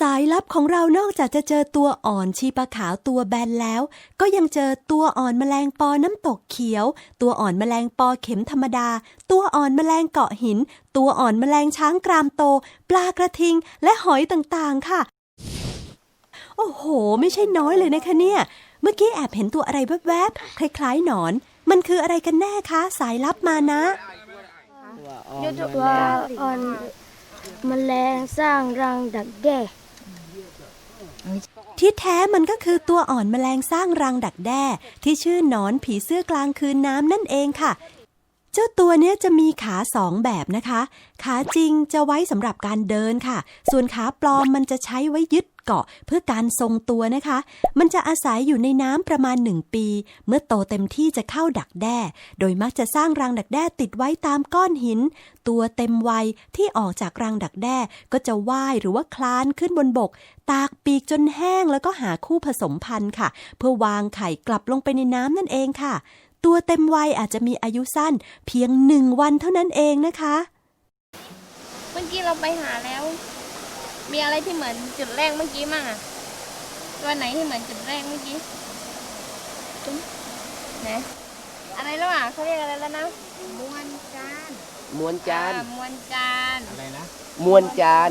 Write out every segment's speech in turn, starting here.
สายลับของเรานอกจากจะเจอตัวอ่อนชีปลาขาวตัวแบนแล้ว ก็ยังเจอตัวอ่อนแมลงปอน้ำตกเขียว ตัวอ่อนแมลงปอเข็มธรรมดา ตัวอ่อนแมลงเกาะหิน ตัวอ่อนแมลงช้างกรามโต ปลากระทิง และหอยต่างๆค่ะ โอ้โห ไม่ใช่น้อยเลยนะคะเนี่ย เมื่อกี้แอบเห็นตัวอะไรแวบๆ คล้ายๆหนอน มันคืออะไรกันแน่คะ สายลับมานะตัวอ่อนแมลงสร้างรังดักแด้ ที่แท้มันก็คือตัวอ่อนแมลงสร้างรังดักแด้ ที่ชื่อหนอนผีเสื้อกลางคืนน้ำนั่นเองค่ะ เจ้าตัวเนี้ยจะมีขาสองแบบนะคะ ขาจริงจะไว้สำหรับการเดินค่ะ ส่วนขาปลอมมันจะใช้ไว้ยึดเกาะเพื่อการทรงตัวนะคะ มันจะอาศัยอยู่ในน้ำประมาณหนึ่งปี เมื่อโตเต็มที่จะเข้าดักแด้ โดยมักจะสร้างรังดักแด้ติดไว้ตามก้อนหิน ตัวเต็มวัยที่ออกจากรังดักแด้ ก็จะว่ายหรือว่าคลานขึ้นบนบก ตากปีกจนแห้งแล้วก็หาคู่ผสมพันธุ์ค่ะ เพื่อวางไข่กลับลงไปในน้ำนั่นเองค่ะ ตัวเต็มวัยอาจจะมีอายุสั้นเพียงหนึ่งวันเท่านั้นเองนะคะ เมื่อกี้เราไปหาแล้ว มีอะไรที่เหมือนจุดแรกเมื่อกี้มั่งอะตัวไหนที่เหมือนจุดแรกเมื่อกี้ไหนอะไรแล้วอะเขาเรียกอะไรแล้วนะมวนจานมวนจานมวนจานมวนจาน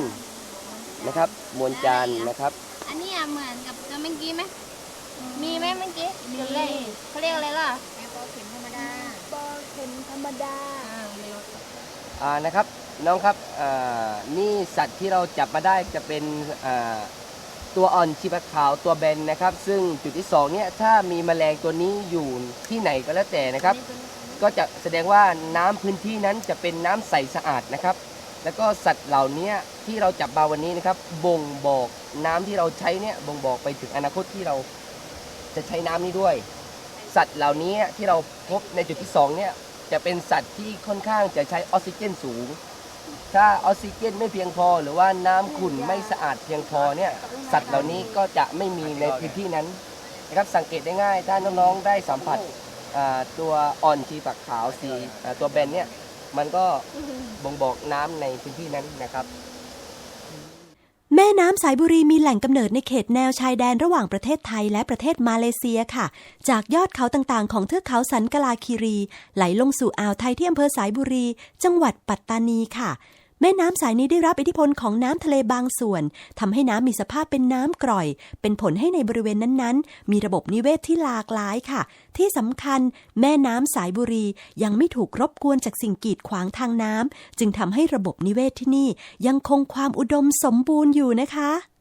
นะครับ มวนจานนะครับ อันนี้อะเหมือนกับตัวเมื่อกี้ไหมมีไหมเมื่อกี้จุดแรกเขาเรียกอะไรล่ะปอเข็มธรรมดา ปอเข็มธรรมดาอ่าเร็วอ่านะครับน้องครับอ่านี่สัตว์ที่เราจับมาได้จะเป็นอ่าตัวอ่อนชีปะขาวตัวแบนนะครับ ซึ่งจุดที่สองเนี่ยถ้ามีแมลงตัวนี้อยู่ที่ไหนก็แล้วแต่นะครับ ก็จะแสดงว่าน้ำพื้นที่นั้นจะเป็นน้ำใสสะอาดนะครับ แล้วก็สัตว์เหล่านี้ที่เราจับมาวันนี้นะครับ บ่งบอกน้ำที่เราใช้เนี่ยบ่งบอกไปถึงอนาคตที่เราจะใช้น้ำนี้ด้วย สัตว์เหล่านี้ที่เราพบในจุดที่สองเนี่ย จะเป็นสัตว์ที่ค่อนข้างจะใช้ออกซิเจนสูง ถ้าออกซิเจนไม่เพียงพอ หรือว่าน้ำขุ่นไม่สะอาดเพียงพอเนี่ยสัตว์เหล่านี้ก็จะไม่มีในพื้นที่นั้นนะครับสังเกตได้ง่าย ถ้าน้องๆได้สัมผัสอ่าตัวอ่อนชีปักขาวสีอ่าตัวแบนเนี่ยมันก็บ่งบอกน้ำในพื้นที่นั้นนะครับ แม่น้ำสายบุรีมีแหล่งกำเนิดในเขตแนวชายแดนระหว่างประเทศไทยและประเทศมาเลเซียค่ะ จากยอดเขาต่างๆ ของเทือกเขาสันกลาคีรี ไหลลงสู่อ่าวไทยที่อำเภอสายบุรี จังหวัดปัตตานีค่ะ แม่น้ำสายนี้ได้รับอิทธิพลของน้ำทะเลบางส่วนทำให้น้ำมีสภาพเป็นน้ำกร่อย เป็นผลให้ในบริเวณนั้นๆ มีระบบนิเวศที่หลากหลายค่ะ ที่สำคัญแม่น้ำสายบุรี ยังไม่ถูกรบกวนจากสิ่งกีดขวางทางน้ำจึงทำให้ระบบนิเวศที่นี่ยังคงความอุดมสมบูรณ์อยู่นะคะ